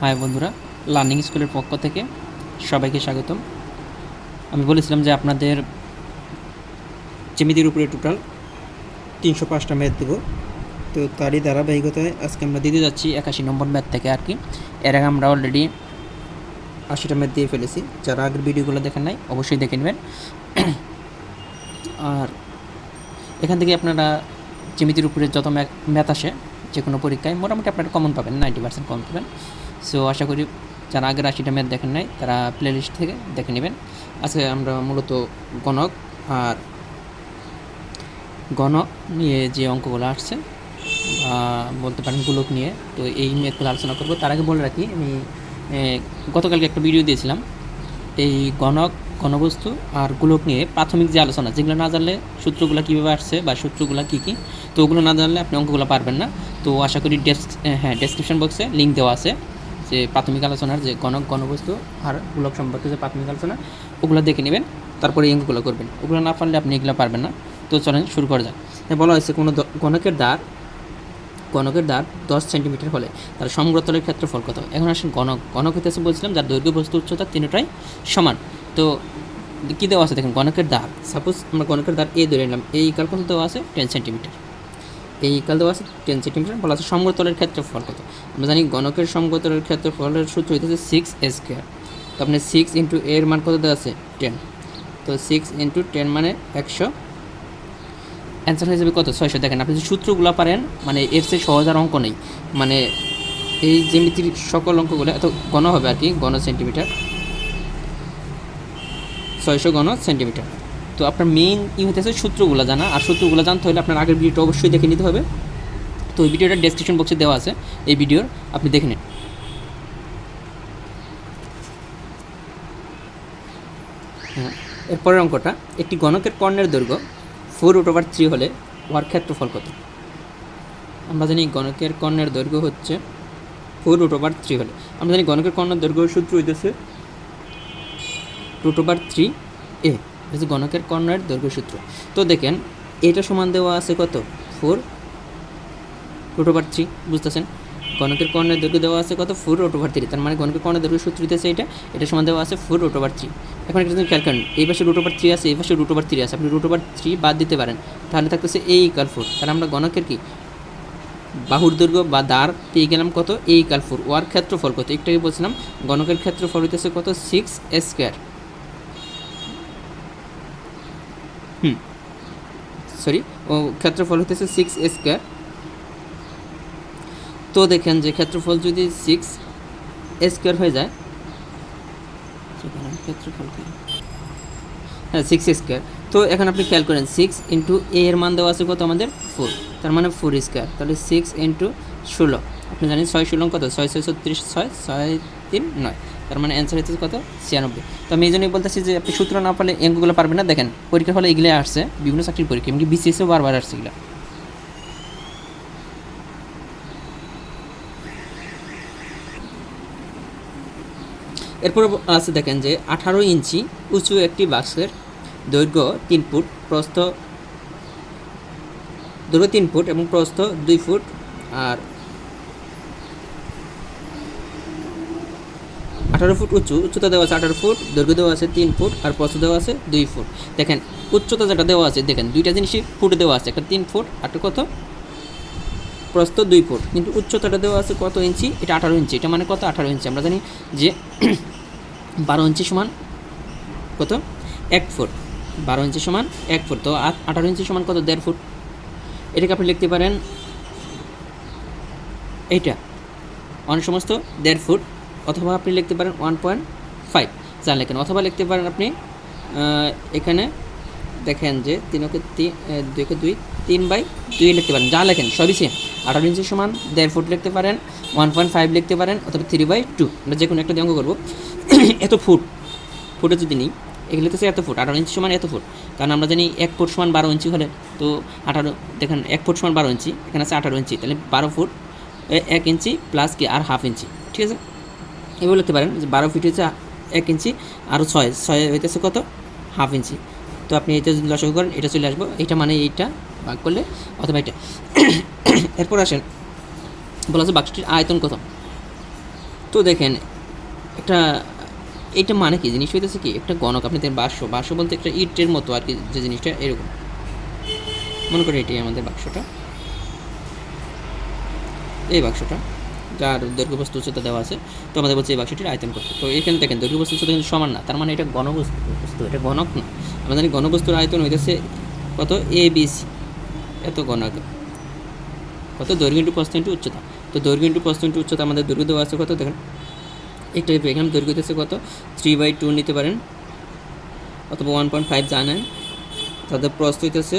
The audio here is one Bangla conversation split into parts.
হাই বন্ধুরা, লার্নিং স্কুলের পক্ষ থেকে সবাইকে স্বাগতম। আমি বলেছিলাম যে আপনাদের জ্যামিতির উপরে টোটাল তিনশো পাঁচটা ম্যাথ দেবো। তো তারই ধারাবাহিকতায় আজকে আমরা দিতে যাচ্ছি একাশি নম্বর ম্যাথ থেকে আর কি। এর আগে আমরা অলরেডি আশিটা ম্যাথ দিয়ে ফেলেছি। যারা আগের ভিডিওগুলো দেখেন নাই, অবশ্যই দেখে নেবেন। আর এখান থেকে আপনারা জ্যামিতির উপরে যত ম্যাথ আসে যে কোনো পরীক্ষায় মোটামুটি আপনারা কমন পাবেন নাইনটি পার্সেন্ট কমন পাবেন। সো আশা করি যারা আগের আশিটা ম্যাথ দেখেন নাই, তারা প্লেলিস্ট থেকে দেখে নেবেন। আজকে আমরা মূলত গণক আর গণক নিয়ে যে অঙ্কগুলো আসছে বলতে পারেন গোলক নিয়ে, তো এই ম্যাথগুলো আলোচনা করব। তার আগে বলে রাখি, আমি গতকালকে একটা ভিডিও দিয়েছিলাম। এই গণক ঘনবস্তু আর গোলক নিয়ে প্রাথমিক যে আলোচনা, যেগুলো না জানলে সূত্রগুলো কীভাবে আসছে বা সূত্রগুলো কী কী, তো ওগুলো না জানলে আপনি অঙ্কগুলো পারবেন না। তো আশা করি ডেস্ক হ্যাঁ ডেসক্রিপশন বক্সে লিঙ্ক দেওয়া আছে যে প্রাথমিক আলোচনার যে গণক ঘনবস্তু আর গোলক সম্পর্কে যে প্রাথমিক আলোচনা, ওগুলো দেখে নেবেন, তারপরে অঙ্কগুলো করবেন। ওগুলো না পারলে আপনি এগুলো পারবেন না। তো চলেন শুরু করা যাক। বলা হয়েছে কোনো গণকের দ্বার গণকের দ্বার দশ সেন্টিমিটার হলে, তার সমগ্রতলের ক্ষেত্রফল কত? এখন আসেন গণক গণক হইতেছে বলছিলাম যার দৈর্ঘ্য বস্তু উচ্চতা তিনটাই সমান। তো কী দেওয়া আছে দেখেন, গণকের দ্বার সাপোজ আমরা গণকের দ্বার এ ধরে নিলাম, এই ইকাল কত দেওয়া আছে? টেন সেন্টিমিটার এই ইকাল দেওয়া আছে টেন সেন্টিমিটার বলা আছে সমগ্রতলের ক্ষেত্রফল কত? আমরা জানি গণকের সমগ্রতলের ক্ষেত্রফলের সূত্র হইতেছে সিক্স স্কোয়ার তো আপনি সিক্স ইন্টু এর মান কত দেওয়া আছে? টেন তো সিক্স ইন্টু টেন মানে একশো। অ্যান্সার হয়ে যাবে কত? ছয়শো। দেখেন, আপনি যদি সূত্রগুলো পারেন মানে এর চেয়ে সহজ অঙ্ক নেই। মানে এই জ্যামিতির সকল অঙ্কগুলো এত গণ হবে আর কি গণ সেন্টিমিটার ছয়শো গণ সেন্টিমিটার। তো আপনার মেইন ই হতেছে সূত্রগুলো জানা। আর সূত্রগুলো জানতে হলে আপনার আগের ভিডিওটা অবশ্যই দেখে নিতে হবে। তো এই ভিডিওটা ডেসক্রিপশন বক্সে দেওয়া আছে এই ভিডিওর আপনি দেখে নিন। হ্যাঁ এরপরের অঙ্কটা, একটি গণকের কর্ণের দৈর্ঘ্য ফোর রুট ওভার থ্রি হলে ওয়ার ক্ষেত্রফল কত? আমরা জানি গণকের কর্ণের দৈর্ঘ্য হচ্ছে ফোর রুট ওভার থ্রি হলে। আমরা জানি গণকের কর্ণের দৈর্ঘ্য সূত্র হইতেছে রুট ওভার থ্রি এ হচ্ছে গণকের কর্ণের দৈর্ঘ্য সূত্র তো দেখেন, এটা সমান দেওয়া আছে কত? ফোর রুট ওভার থ্রি বুঝতেছেন? গণকের কর্ণের দৈর্ঘ্য দেওয়া আছে কত? ফোর রুট ওভার থ্রি তার মানে গণকের কর্ণের দৈর্ঘ্য সূত্র দিতেছে এটা এটা সমান দেওয়া আছে ফোর রুট ওভার থ্রি এখন একটা খেয়াল করেন, এই পাশে রুট ওভার থ্রি আছে, এই পাশে রুট ওভার থ্রি আছে। আপনি রুট ওভার থ্রি বাদ দিতে পারেন, তাহলে থাকতেছে এই ইকাল ফোর তাহলে আমরা গণকের কি? বাহুর দৈর্ঘ্য বা দাঁড় পেয়ে গেলাম কত? এই ইকাল ফোর ওয়ার ক্ষেত্রফল কত? একটাই বলছিলাম, গণকের ক্ষেত্রফল হইতেছে কত? সিক্স স্কোয়ার হুম। সরি ও ক্ষেত্রফল হইতেছে সিক্স স্কোয়ার তো দেখেন যে ক্ষেত্রফল যদি সিক্স স্কোয়ার হয়ে যায় ক্ষেত্রফল হ্যাঁ সিক্স স্কোয়ার তো এখন আপনি খেয়াল করেন সিক্স ইন্টু এ এর মান দেওয়া আছে কত আমাদের? ফোর তার মানে ফোর স্কোয়ার তাহলে সিক্স ইন্টু ষোলো। আপনি জানেন ছয় ষোলো কত? ছয় ছয় ছত্রিশ, ছয় ছয় তিন, নয়। তার মানে অ্যান্সার হচ্ছে কত? ছিয়ানব্বই। তো আমি এই জন্যই বলতেছি যে আপনি সূত্র না পারলে অঙ্কগুলো পারবেন না। দেখেন, পরীক্ষার হলে এগুলো আসছে, বিভিন্ন চাকরির পরীক্ষা, এমনকি বিসিএসও বারবার আসছে এগুলো। এরপর আছে দেখেন যে আঠারো ইঞ্চি উঁচু একটি বাক্সের দৈর্ঘ্য তিন ফুট, প্রস্থ দৈর্ঘ্য তিন ফুট এবং প্রস্থ দুই ফুট, আর আঠারো ফুট উঁচু, উচ্চতা দেওয়া আছে আঠারো ফুট, দৈর্ঘ্য দেওয়া আছে তিন ফুট, আর প্রস্থ দেওয়া আছে দুই ফুট। দেখেন, উচ্চতা যেটা দেওয়া আছে, দেখেন, দুইটা জিনিসই ফুট দেওয়া আছে, একটা তিন ফুট আর কত? প্রস্থ দুই ফুট। কিন্তু উচ্চতাটা দেওয়া আছে কত ইঞ্চি? এটা আঠারো ইঞ্চি। এটা মানে কত? আঠারো ইঞ্চি। আমরা জানি যে বারো ইঞ্চি সমান কত? এক ফুট। বারো ইঞ্চি সমান এক ফুট। তো আঠারো ইঞ্চি সমান কত? দেড় ফুট। এটাকে আপনি লিখতে পারেন এইটা। অনেক সমস্ত দেড় ফুট। অথবা আপনি লিখতে পারেন ওয়ান পয়েন্ট ফাইভ যা লেখেন অথবা লিখতে পারেন আপনি এখানে দেখেন যে তিনকে তিন দুইকে দুই তিন বাই দুই লিখতে পারেন। যা লেখেন সবই সেম আঠারো ইঞ্চি সমান দেড় ফুট লিখতে পারেন ওয়ান পয়েন্ট ফাইভ লিখতে পারেন, অথবা থ্রি বাই টু আমরা যে কোনো একটা দিয়ে অঙ্ক করব। এত ফুট, ফুটে যদি নিই, এগুলো তো এত ফুট, আঠারো ইঞ্চি সমান এত ফুট। কারণ আমরা জানি এক ফুট সমান বারো ইঞ্চি হলে তো আঠারো, দেখেন এক ফুট সমান বারো ইঞ্চি, এখানে আছে আঠারো ইঞ্চি, তাহলে বারো ফুট এক ইঞ্চি প্লাস কি আর হাফ ইঞ্চি। ঠিক আছে? এভাবে লিখতে পারেন যে বারো ফিট হচ্ছে এক ইঞ্চি আরও ছয় ছয় হইতেছে কত? হাফ ইঞ্চি তো আপনি এটা যদি লসক করেন, এটা চলে আসব। এটা মানে এইটা ভাগ করলে অথবা এটা এরপর আসেন, বলা আছে বাক্সটির আয়তন কত? তো দেখেন, একটা এটা মানে কি? জিনিস হইতেছে কি, একটা গণক, আপনি দেখেন বাক্স বাক্স বলতে একটা ইটের মতো আর কি, যে জিনিসটা এরকম। মনে করি এটাই আমাদের বাক্সটা। এই বাক্সটা। যার দৈর্ঘ্য বস্তু উচ্চতা দেওয়া আছে, তো আমাদের বলছে এই বাক্সটির আয়তন করতে তো এখানে দেখেন দৈর্ঘ্য বস্তু উচ্চতা কিন্তু সমান না, তার মানে এটা গণবস্তু বস্তু এটা গণক না। জানি গণবস্তুর আয়তন হইতেছে কত? এ বি সি এত গণক কত? দৈর্ঘ্য ইন্টু প্রস্থ ইন্টু উচ্চতা। তো দৈর্ঘ্য ইন্টু প্রস্থ ইন্টু উচ্চতা আমাদের দৈর্ঘ্য দেওয়া আছে কত? দেখেন এটা এখানে দৈর্ঘ্য হইতেছে কত? থ্রি বাই টু নিতে পারেন। অথবা ওয়ান পয়েন্ট ফাইভ জানেন। তাদের প্রস্থ হইতেছে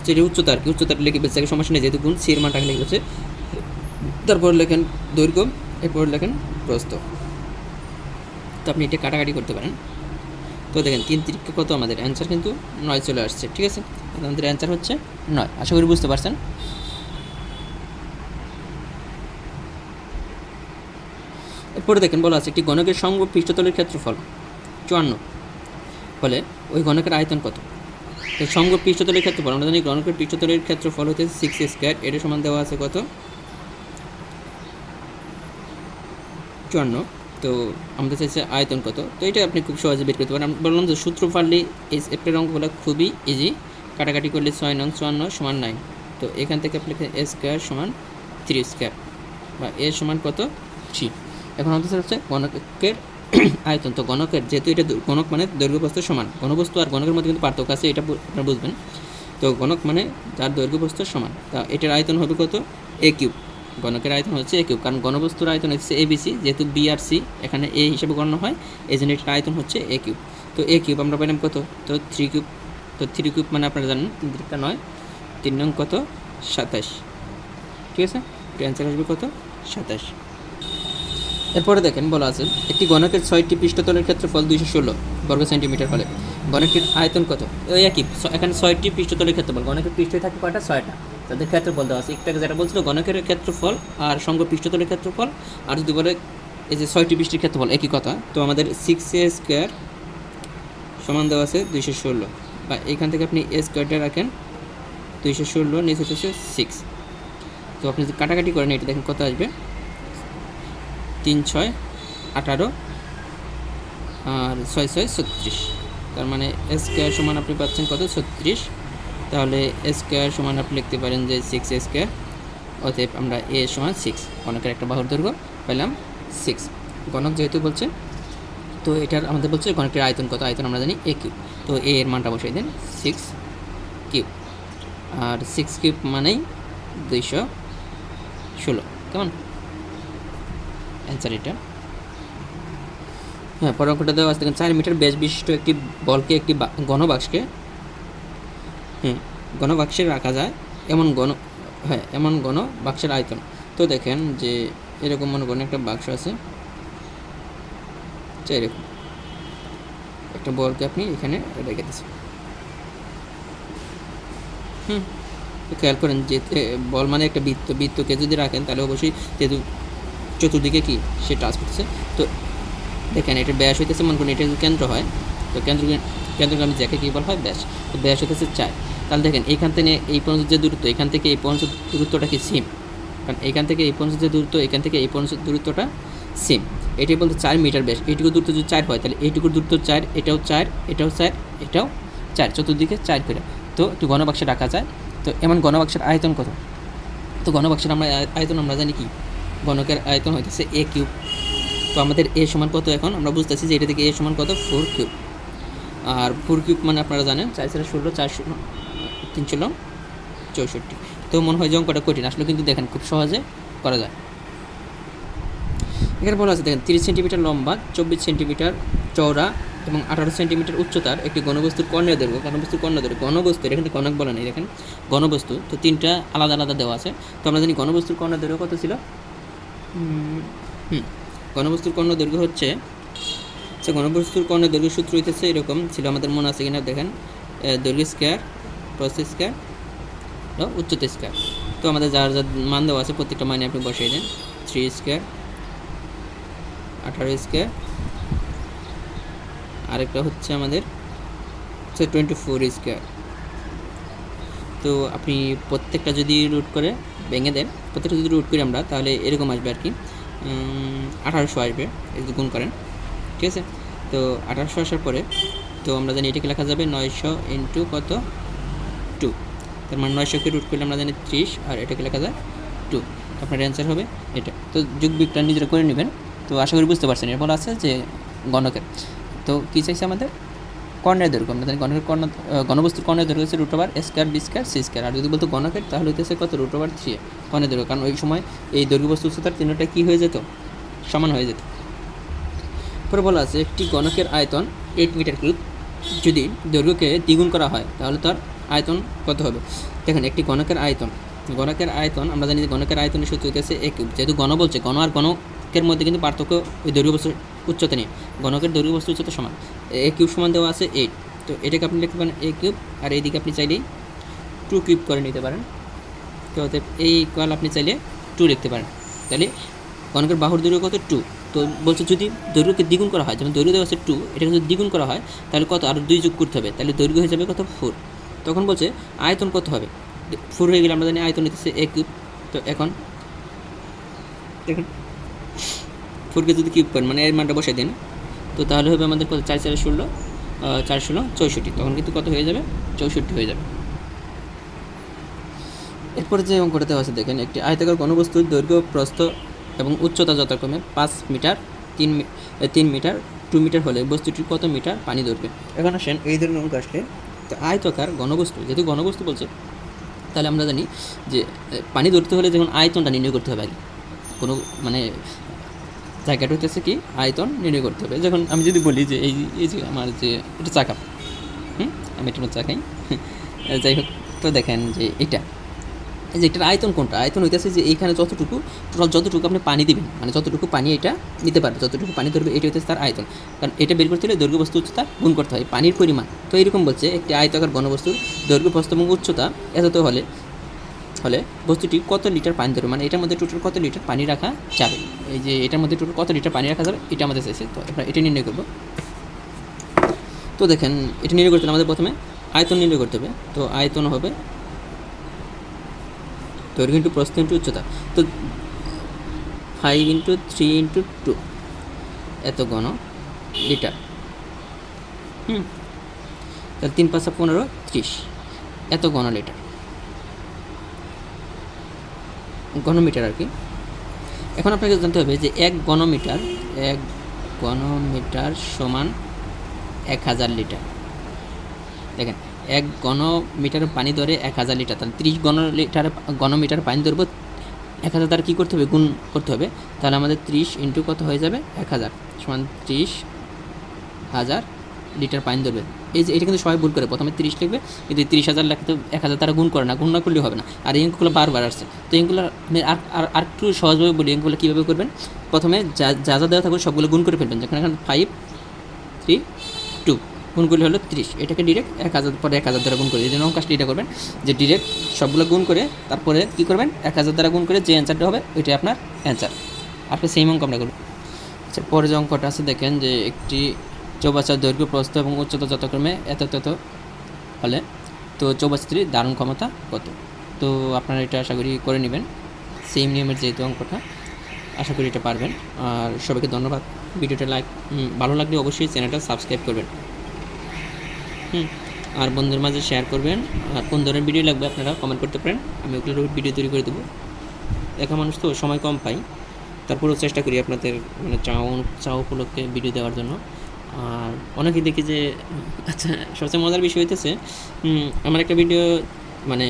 আচ্ছা এটা উচ্চতা আর কি? উচ্চতাটা লিখে বেঁচে সমস্যা নেই, যেহেতু গুণ সি এর মানটাকে লিখে হচ্ছে তারপর লেখেন দৈর্ঘ্য, এরপর লেখেন প্রস্থ। তো আপনি এটা কাটাকাটি করতে পারেন। তো দেখেন, তিন তিরিকে কত আমাদের অ্যান্সার কিন্তু নয় চলে আসছে, ঠিক আছে? আমাদের অ্যান্সার হচ্ছে নয়, আশা করি বুঝতে পারছেন। এরপরে দেখেন বলা আছে একটি গণকের সঙ্গ পৃষ্ঠতলের ক্ষেত্রফল, চুয়ান্ন। ফলে ওই গণকের আয়তন কত? তো সঙ্গ পৃষ্ঠতলের ক্ষেত্রফল আমরা জানি গণকের পৃষ্ঠতলের ক্ষেত্রফল হচ্ছে সিক্স স্কোয়ার এটা সমান দেওয়া আছে কত? চুয়ান্ন। তো আমাদের চাইছে আয়তন কত? তো এটা আপনি খুব সহজে বের করতে পারেন। আমি বললাম যে সূত্র পারলে এই এপ্রিল অঙ্কগুলো খুবই ইজি কাটাকাটি করলে ছয় নং, চুয়ান্ন সমান নাইন তো এখান থেকে আপনি এ স্কোয়ার সমান থ্রি স্কোয়ার বা এ সমান কত? থ্রি এখন আমাদের হচ্ছে গণকের আয়তন। তো গণকের যেহেতু এটা গণক মানে দৈর্ঘ্য প্রস্থ সমান। গণবস্তু আর গণকের মধ্যে কিন্তু পার্থক্য আছে, এটা আপনারা বুঝবেন। তো গণক মানে যার দৈর্ঘ্য প্রস্থ সমান। তা এটার আয়তন হবে কত? এ কিউব গণকের আয়তন হচ্ছে এ কিউব কারণ গণবস্তুর আয়তন হচ্ছে এ বিসি যেহেতু বি আর সি এখানে এ হিসেবে গণ্য হয় এই জন্য এটার আয়তন হচ্ছে এ কিউব তো এ কিউব আমরা পেলাম কত? তো থ্রি কিউব তো থ্রি কিউব মানে আপনারা জানেন, তিন তিরিকা নয়, তিন নং কত? সাতাশ। ঠিক আছে? অ্যান্সার আসবে কত? সাতাশ। এরপরে দেখেন, বলা আছে, একটি গণকের ছয়টি পৃষ্ঠতলের ক্ষেত্রফল দুইশো ষোলো বর্গ সেন্টিমিটার হলে। গণকটির আয়তন কত? ওই একই এখানে ছয়টি পৃষ্ঠতলের ক্ষেত্রফল, গণকের পৃষ্ঠে থাকে কয়টা? ছয়টা। তাদের ক্ষেত্রফল দেওয়া আছে। একটু আগে যেটা বলছিল, গণকের ক্ষেত্রফল আর সঙ্গ পৃষ্ঠতলের ক্ষেত্রফল, আর যদি বলে এই যে ছয়টি পৃষ্ঠের ক্ষেত্রফল, একই কথা, তো আমাদের সিক্স এ স্কোয়ার সমান দেওয়া আছে দুইশো ষোলো। বা এখান থেকে আপনি এ স্কোয়ারটা রাখেন, দুইশো ষোলো নিচে হচ্ছে সিক্স তো আপনি যদি কাটাকাটি করেন, এটা দেখেন কত আসবে? তিন ছয় আঠারো, আর ছয় ছয় ছত্রিশ। তার মানে স্কোয়ার সমান আপনি পাচ্ছেন কত? ছত্রিশ। তাহলে স্কোয়ার সমান আপনি লিখতে পারেন যে সিক্স স্কোয়ার অতএব আমরা এ সমান সিক্স গণকের একটা বাহুর দৈর্ঘ্য পেলাম সিক্স গণক যেহেতু বলছে, তো এটার আমাদের বলছে গণকের আয়তন কত? আয়তন আমরা জানি এ কিউব তো এ এর মানটা বসাই দেন সিক্স কিউব আর সিক্স কিউব মানেই দুইশো ষোলো। কেমন? অ্যান্সার এটা। হ্যাঁ পরের অঙ্কটা দেওয়া আছে। দেখেন চার মিটার ব্যাস বিশিষ্ট একটি বলকে একটি ঘনবাক্সকে হ্যাঁ ঘনবাক্সে রাখা যায় এমন ঘন হ্যাঁ এমন ঘন বাক্সের আয়তন। তো দেখেন যে এরকম মনে করেন একটা বাক্স আছে। আচ্ছা, এরকম। একটা বলকে আপনি এখানে রেখে দিচ্ছেন। হুম খেয়াল করেন যে বল মানে একটা বৃত্ত। বৃত্তকে যদি রাখেন তাহলে অবশ্যই যেহেতু চতুর্দিকে কি সে টাচ করতেছে। তো দেখেন এটা ব্যাস হইতেছে মনে করুন এটা কেন্দ্র হয়। তো কেন্দ্র কেন্দ্রগামী যাকে কী বলা হয়? ব্যাস। তো ব্যাস হইতেছে চার তাহলে দেখেন, এইখান থেকে এই পর্যন্ত যে দূরত্ব, এখান থেকে এই পর্যন্ত দূরত্বটা কি সেম কারণ এইখান থেকে এই পর্যন্ত যে দূরত্ব, এখান থেকে এই পর্যন্ত দূরত্বটা সেম এটাই বলতে চার মিটার ব্যাস। এইটুকু দূরত্ব যদি চার হয়, তাহলে এইটুকুর দূরত্ব চার, এটাও চার এটাও চার এটাও চার। চতুর্দিকে চার করে। তো একটু ঘনবাক্সে রাখা যায়। তো এমন ঘনবাক্সের আয়তন কত? তো ঘনবাক্সের আমরা আয়তন আমরা জানি কি? ঘনকের আয়তন হইতেছে এ কিউব। তো আমাদের এ সমান কত এখন? আমরা বুঝতেছি যে এটা থেকে এ সমান কত? Four cube. আর ফোর কিউব মানে আপনারা জানেন, চার চার ষোলো, চার শূন্য তিন ষোলো, চৌষট্টি। তো মনে হয় যে অঙ্কটা কঠিন, আসলে কিন্তু দেখেন খুব সহজে করা যায়। এখানে বলা আছে, দেখেন, তিরিশ সেন্টিমিটার লম্বা, চব্বিশ সেন্টিমিটার চওড়া এবং আঠারো সেন্টিমিটার উচ্চতার একটি ঘনবস্তুর কর্ণের দৈর্ঘ্য। ঘনবস্তুর কর্ণের দৈর্ঘ্য, ঘনবস্তু এখানে কনক বলা নেই, দেখেন। ঘনবস্তু, তো তিনটা আলাদা আলাদা দেওয়া আছে। তো আমরা জানি ঘনবস্তুর কর্ণের দৈর্ঘ্য কত ছিল? হুম। ঘনবস্তুর কর্ণ দৈর্ঘ্য হচ্ছে সে ঘনবস্তুর কর্ণ দৈর্ঘ্য সূত্র হইতেছে এরকম, ছিল আমাদের মনে আছে কিনা দেখেন দৈর্ঘ্য স্কোয়ার প্রস্থ স্কোয়ার উচ্চতা স্কোয়ার তো আমাদের যার যার মান দেওয়া আছে প্রত্যেকটা মানে আপনি বসিয়ে দেন থ্রি স্কোয়ার আঠারো স্কোয়ার আরেকটা হচ্ছে আমাদের হচ্ছে টোয়েন্টি ফোর স্কোয়ার তো আপনি প্রত্যেকটা যদি রুট করে ভেঙে দেন প্রত্যেকটা যদি রুট করি আমরা, তাহলে এরকম আসবে আর কি। আঠারোশো আসবে যদি গুণ করেন, ঠিক আছে? তো আঠারোশো আসার পরে, তো আমরা জানি এটাকে লেখা যাবে নয়শো ইন্টু কত? টু তার মানে নয়শোকে রুট করলে আমরা জানি ত্রিশ, আর এটাকে লেখা যায় টু আপনার অ্যান্সার হবে এটা। তো যুগ বিজ্ঞান নিজেরা করে নেবেন। তো আশা করি বুঝতে পারছেন। এরপর আছে যে গণকের। তো কী চাইছে আমাদের? কর্ণের দৈর্ঘ্য আমরা জানি গণকের কর্ণ গণবস্তুর কর্ণের দৈর্ঘ্য হচ্ছে root over square B square C square. আর যদি বলতো গণকের তাহলে হইতেছে কত? রুট ওভার থ্রি কর্ণের দৈর্ঘ্য। কারণ ওই সময় এই দৈর্ঘ্য বস্তু উচ্চতার তিনটা কী হয়ে যেত? সমান হয়ে যেত। পরে বলা আছে, একটি গণকের আয়তন এইট মিটার কিউব যদি দৈর্ঘ্যকে দ্বিগুণ করা হয়, তাহলে তার আয়তন কত হবে? দেখেন, একটি গণকের আয়তন। গণকের আয়তন, আমরা জানি যে গণকের আয়তনের সূত্র হচ্ছে এ কিউব যেহেতু গণ বলছে, গণ আর গণকের মধ্যে কিন্তু পার্থক্য ওই দৈর্ঘ্য বস্তুর উচ্চতা নেই। গণকের দৈর্ঘ্য বস্তুর উচ্চতা সমান। এ কিউব সমান দেওয়া আছে এইট তো এটাকে আপনি লিখতে পারেন এ কিউব, আর এইদিকে আপনি চাইলেই টু কিউব করে নিতে পারেন। তো অতএব এই কল আপনি চাইলে টু লিখতে পারেন। তাহলে গণকের বাহুর দৈর্ঘ্য কত? টু। তো বলছে যদি দৈর্ঘ্যকে দ্বিগুণ করা হয়, যেমন দৈর্ঘ্য দেওয়া আছে টু, এটাকে যদি দ্বিগুণ করা হয়, তাহলে কত? আরও দুই যোগ করতে হবে। তাহলে দৈর্ঘ্য হয়ে যাবে কত? ফোর। তখন বলছে আয়তন কত হবে? ফোর হয়ে গেলে আমরা জানি আয়তন নিতেছে এক কিউব। তো এখন, দেখুন ফোরকে যদি কিউব করেন মানে এর মানটা বসাই দিন, তো তাহলে হবে আমাদের কত? চার চার ষোলো চার ষোলো, চৌষট্টি। তখন কিন্তু কত হয়ে যাবে? চৌষট্টি হয়ে যাবে। এরপরে যে অঙ্কটা দেওয়া আছে, দেখেন, একটি আয়তাকার ঘনবস্তুর দৈর্ঘ্য, প্রস্থ এবং উচ্চতা যথাক্রমে পাঁচ মিটার, তিন তিন মিটার, টু মিটার হলে বস্তুটির কত মিটার? পানি ধরবে এখন আসেন এই ধরনের অঙ্ক আসলে আয়তাকার ঘনবস্তু, যেহেতু ঘনবস্তু বলছে, তাহলে আমরা জানি যে পানি ধরতে হলে যেমন আয়তনটা নির্ণয় করতে হবে আগে, কোনো মানে জায়গাটা হচ্ছে কি? আয়তন নির্ণয় করতে হবে। যখন আমি যদি বলি যে এই এই যে আমার যে, এটা চাকা হুম? আমি একটু চা খাই। যাই হোক, তো দেখেন যে এটা। যে এটার আয়তন কোনটা? আয়তন হইতেছে যে এইখানে যতটুকু, টোটাল যতটুকু আপনি পানি দিবেন মানে যতটুকু পানি এটা নিতে পারবে, যতটুকু পানি ধরবে, এটা হইতেছে তার আয়তন। কারণ এটা বের করতে হলে দৈর্ঘ্য বস্তু উচ্চতা গুণ করতে হয়, পানির পরিমাণ। তো এরকম বলছে, একটি আয়তাকার ঘনবস্তুর দৈর্ঘ্য প্রস্থ এবং উচ্চতা এত তো হলে হলে বস্তুটি কত লিটার পানি ধরবে? মানে এটার মধ্যে টোটাল কত লিটার পানি রাখা যাবে? এই যে এটার মধ্যে টোটাল কত লিটার পানি রাখা যাবে? এটা আমাদের চাইছে তো আমরা এটা নির্ণয় করব। তো দেখেন, এটা নির্ণয় করতে আমাদের প্রথমে আয়তন নির্ণয় করতে হবে। তো আয়তন হবে দৈর্ঘ্য ইন্টু প্রস্থ ইন্টু উচ্চতা। তো five into three into two এত ঘন লিটার হুম? তাহলে তিন পাঁচা পনেরো ত্রিশ, এত ঘন লিটার ঘনমিটার আর কি। এখন আপনাকে জানতে হবে যে এক ঘনমিটার এক ঘনমিটার সমান এক হাজার লিটার। দেখেন, এক ঘনমিটার পানি ধরে এক হাজার লিটার, তাহলে তিরিশ ঘন লিটার ঘনমিটার পানি ধরবো, এক হাজার দ্বারা কী করতে হবে? গুণ করতে হবে। তাহলে আমাদের ত্রিশ ইন্টু কত হয়ে যাবে? এক হাজার সমান ত্রিশ হাজার লিটার পানি ধরবে। এই যে, এটা কিন্তু সবাই ভুল করে। প্রথমে তিরিশ লিখবে কিন্তু তিরিশ হাজার লিখতে এক হাজার তারা গুণ করে না, গুণ না করলেও হবে না। আর এই অঙ্কগুলো বারবার আসছে। তো এগুলো আমি আর আর একটু সহজভাবে বলি এগুলো কীভাবে করবেন? প্রথমে যা যা যা দেওয়া থাকবে সবগুলো গুণ করে ফেলবেন। যেখানে এখন ফাইভ থ্রি টু গুণ করলে হলো তিরিশ। এটাকে ডিরেক্ট এক হাজার, পরে এক হাজার দ্বারা গুণ করে। এই জন্য কাজটি এটা করবেন, যে ডিরেক্ট সবগুলো গুণ করে তারপরে কী করবেন? এক হাজার দ্বারা গুণ করে যে অ্যান্সারটা হবে, ওইটাই আপনার অ্যান্সার আপনি সেই অঙ্ক আমরা করব। আচ্ছা পরে যে অঙ্কটা আছে, দেখেন যে একটি চৌবাচ্চার দৈর্ঘ্য প্রস্থ এবং উচ্চতা যথাক্রমে এত তত হলে, তো চৌবাচ্চাটির দারুণ ক্ষমতা কত? তো আপনারা এটা আশা করি করে নেবেন। সেম নিয়মের যেহেতু অঙ্কটা, আশা করি এটা পারবেন। আর সবাইকে ধন্যবাদ। ভিডিওটা লাইক ভালো লাগলে অবশ্যই চ্যানেলটা সাবস্ক্রাইব করবেন। হুম, আর বন্ধুদের মাঝে শেয়ার করবেন। আর কোন ধরনের ভিডিও লাগবে আপনারা কমেন্ট করতে পারেন। আমি ওগুলোর ভিডিও তৈরি করে দেবো। একা মানুষ তো সময় কম পাই। তারপরেও চেষ্টা করি আপনাদের মানে চাও চাও উপলক্ষে ভিডিও দেওয়ার জন্য। আর অনেকেই দেখি যে আচ্ছা সবচেয়ে মজার বিষয় হইতেছে আমার একটা ভিডিও মানে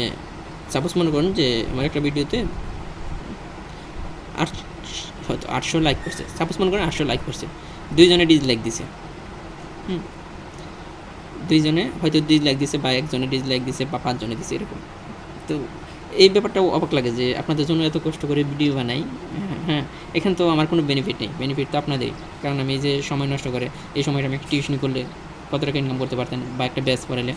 সাপোজ মনে করুন যে, আমার একটা ভিডিওতে আট, হয়তো আটশো লাইক করছে। সাপোজ মনে করেন আটশো লাইক করছে। দুইজনে ডিসলাইক দিছে। হুম। দুইজনে হয়তো ডিসলাইক দিছে বা একজনে ডিসলাইক দিছে বা পাঁচজনে দিছে, এরকম। তো এই ব্যাপারটাও অবাক লাগে যে আপনাদের জন্য এত কষ্ট করে ভিডিও বানাই। হ্যাঁ, হ্যাঁ এখানে তো আমার কোনো বেনিফিট নেই। বেনিফিট তো আপনাদেরই। কারণ আমি যে সময় নষ্ট করে এই সময়টা আমি টিউশনি করলে কত টাকা ইনকাম করতে পারতেন বা একটা ব্যাচ পড়ালে।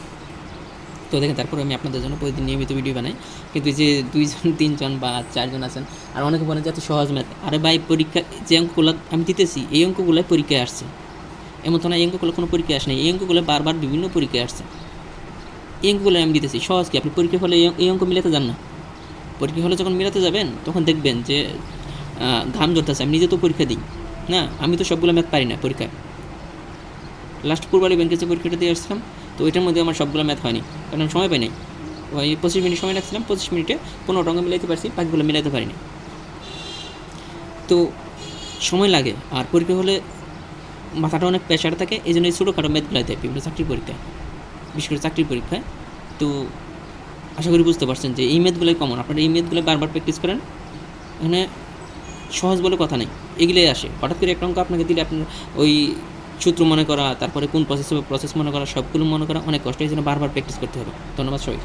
তো দেখেন তারপরে আমি আপনাদের জন্য প্রতিদিন নিয়মিত ভিডিও বানাই। কিন্তু যে দুইজন তিনজন বা চারজন আছেন আর অনেকে বলেন যে এত সহজ ম্যাথ আরে ভাই পরীক্ষা যে অঙ্কগুলো আমি দিতেছি এই অঙ্কগুলো পরীক্ষায় আসছে। এমন তো না এই অঙ্কগুলো কোনো পরীক্ষায় আসে এই অঙ্কগুলো বারবার বিভিন্ন পরীক্ষায় আসছে। এই অঙ্কগুলো আমি দিতেছি, সহজ কি? আপনি পরীক্ষা ফলে এই- অঙ্ক মিলাতে যান না। পরীক্ষা হলে যখন মেলাতে যাবেন, তখন দেখবেন যে ঘাম জ্বলতেছে আমি নিজে তো পরীক্ষা দিই, না? আমি তো সবগুলো ম্যাথ পারি না পরীক্ষায়। লাস্ট পূর্বালী ব্যাংকে যে পরীক্ষাটা দিয়ে আসছিলাম, তো ওইটার মধ্যে আমার সবগুলো ম্যাথ হয়নি, কারণ সময় পাই নাই। ওই পঁচিশ মিনিট সময় রাখছিলাম, পঁচিশ মিনিটে পনেরো টাকা মিলাইতে পারছি, বাকিগুলো মিলাইতে পারিনি। তো সময় লাগে, আর পরীক্ষা হলে মাথাটা অনেক প্রেশার থাকে এই জন্য এই ছোটোখাটো ম্যাথগুলাই দেয় বিভিন্ন চাকরির পরীক্ষায়। বিশেষ করে চাকরির পরীক্ষায়। তো আশা করি বুঝতে পারছেন যে এই ম্যাথগুলোই কমন আপনারা এই ম্যাথগুলো বারবার প্র্যাকটিস করেন, এখানে সহজ বলে কথা নেই, এগুলোই আসে। হঠাৎ করে এক অঙ্ক আপনাকে দিলে আপনার ওই সূত্র মনে করা, তারপরে কোন প্রসেস হবে প্রসেস মনে করা, সবগুলো মনে করা অনেক কষ্ট, এই বারবার প্র্যাকটিস করতে হবে। ধন্যবাদ সবাই